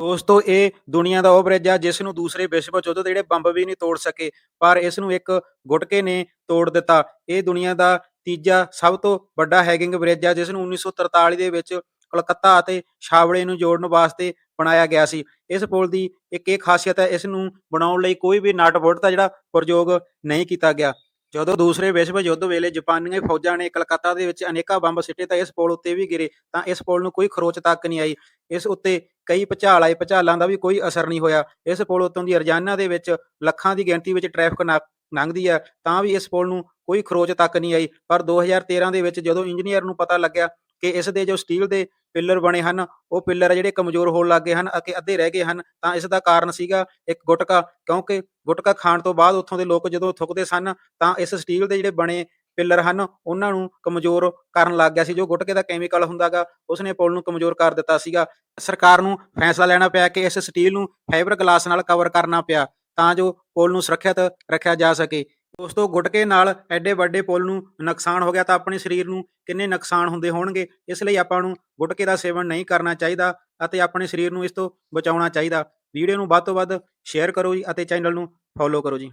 ਦੋਸਤੋ, ਇਹ ਦੁਨੀਆ ਦਾ ਉਹ ਬ੍ਰਿਜ ਆ, ਜਿਸ ਨੂੰ ਦੂਸਰੇ ਵਿਸ਼ਵ ਯੁੱਧ ਦੇ ਜਿਹੜੇ ਬੰਬ ਵੀ ਨਹੀਂ ਤੋੜ ਸਕੇ, ਪਰ ਇਸ ਨੂੰ ਇੱਕ ਗੁਟਕੇ ਨੇ ਤੋੜ ਦਿੱਤਾ। ਇਹ ਦੁਨੀਆ ਦਾ ਤੀਜਾ ਸਭ ਤੋਂ ਵੱਡਾ ਹੈਗਿੰਗ ਬ੍ਰਿਜ ਆ, ਜਿਸ ਨੂੰ 1943 ਦੇ ਵਿੱਚ ਕਲਕੱਤਾ ਅਤੇ ਛਾਵੜੇ ਨੂੰ ਜੋੜਨ ਵਾਸਤੇ ਬਣਾਇਆ ਗਿਆ ਸੀ। ਇਸ ਪੁਲ ਦੀ ਇੱਕ ਇਹ ਖਾਸੀਅਤ ਹੈ, ਇਸ ਨੂੰ ਬਣਾਉਣ ਲਈ ਕੋਈ ਵੀ ਨਟ ਬੋਲਟ ਦਾ ਜਿਹੜਾ ਪ੍ਰਯੋਗ ਨਹੀਂ ਕੀਤਾ ਗਿਆ। ਜਦੋਂ ਦੂਸਰੇ ਵਿਸ਼ਵ ਯੁੱਧ ਵੇਲੇ ਜਾਪਾਨੀ ਫੌਜਾਂ ਨੇ ਕਲਕੱਤਾ ਦੇ ਵਿੱਚ ਅਨੇਕਾਂ ਬੰਬ ਸਿੱਟੇ ਤਾਂ ਇਸ ਪੁਲ ਉੱਤੇ ਵੀ ਗਿਰੇ, ਤਾਂ ਇਸ ਪੁਲ ਨੂੰ ਕੋਈ ਖਰੋਚ ਤੱਕ ਨਹੀਂ ਆਈ। ਇਸ ਉੱਤੇ ਕਈ ਭੁਚਾਲ ਆਏ, ਭੁਚਾਲਾਂ ਦਾ ਵੀ ਕੋਈ ਅਸਰ ਨਹੀਂ ਹੋਇਆ। ਇਸ ਪੁਲ ਉੱਤੋਂ ਦੀ ਰੋਜ਼ਾਨਾ ਦੇ ਵਿੱਚ ਲੱਖਾਂ ਦੀ ਗਿਣਤੀ ਵਿੱਚ ਟ੍ਰੈਫਿਕ ਲੰਘਦੀ ਹੈ, ਤਾਂ ਵੀ ਇਸ ਪੁਲ ਨੂੰ ਕੋਈ ਖਰੋਚ ਤੱਕ ਨਹੀਂ ਆਈ। ਪਰ 2013 ਦੇ ਵਿੱਚ ਜਦੋਂ ਇੰਜੀਨੀਅਰ ਨੂੰ ਪਤਾ ਲੱਗਿਆ ਕਿ ਇਸ ਦੇ ਜੋ ਸਟੀਲ ਦੇ ਪਿੱਲਰ ਬਣੇ ਹਨ, ਉਹ ਪਿੱਲਰ ਜਿਹੜੇ ਕਮਜ਼ੋਰ ਹੋਣ ਲੱਗੇ ਹਨ ਅਤੇ ਅੱਧੇ ਰਹਿ ਗਏ ਹਨ, ਤਾਂ ਇਸ ਦਾ ਕਾਰਨ ਸੀਗਾ ਇੱਕ ਗੁਟਕਾ, ਕਿਉਂਕਿ ਗੁਟਕਾ ਖਾਣ ਤੋਂ ਬਾਅਦ ਉੱਥੋਂ ਦੇ ਲੋਕ ਜਦੋਂ ਥੁੱਕਦੇ ਸਨ, ਤਾਂ ਇਸ ਸਟੀਲ ਦੇ ਜਿਹੜੇ ਬਣੇ ਪਿੱਲਰ ਹਨ, ਉਹਨਾਂ ਨੂੰ ਕਮਜ਼ੋਰ ਕਰਨ ਲੱਗ ਗਿਆ ਸੀ। ਜੋ ਗੁਟਕੇ ਦਾ ਕੈਮੀਕਲ ਹੁੰਦਾਗਾ, ਉਸਨੇ ਪੁਲ ਨੂੰ ਕਮਜ਼ੋਰ ਕਰ ਦਿੱਤਾ ਸੀਗਾ। ਸਰਕਾਰ ਨੂੰ ਫੈਸਲਾ ਲੈਣਾ ਪਿਆ ਕਿ ਇਸ ਸਟੀਲ ਨੂੰ ਫਾਈਬਰ ਗਲਾਸ ਨਾਲ ਕਵਰ ਕਰਨਾ ਪਿਆ, ਤਾਂ ਜੋ ਪੁਲ ਨੂੰ ਸੁਰੱਖਿਅਤ ਰੱਖਿਆ ਜਾ ਸਕੇ। ਦੋਸਤੋ ਗੁਟਕੇ ਨਾਲ ਐਡੇ ਵੱਡੇ ਪੁਲ ਨੂੰ ਨੁਕਸਾਨ ਹੋ ਗਿਆ ਤਾਂ ਆਪਣੇ ਸਰੀਰ ਨੂੰ ਕਿੰਨੇ ਨੁਕਸਾਨ ਹੁੰਦੇ ਹੋਣਗੇ, ਇਸ ਲਈ ਆਪਾਂ ਨੂੰ ਗੁਟਕੇ ਦਾ ਸੇਵਨ ਨਹੀਂ ਕਰਨਾ ਚਾਹੀਦਾ ਅਤੇ ਆਪਣੇ ਸਰੀਰ ਨੂੰ ਇਸ ਤੋਂ ਬਚਾਉਣਾ ਚਾਹੀਦਾ। ਵੀਡੀਓ ਨੂੰ ਵੱਧ ਤੋਂ ਵੱਧ ਸ਼ੇਅਰ ਕਰੋ ਜੀ ਅਤੇ ਚੈਨਲ ਨੂੰ ਫੋਲੋ ਕਰੋ ਜੀ।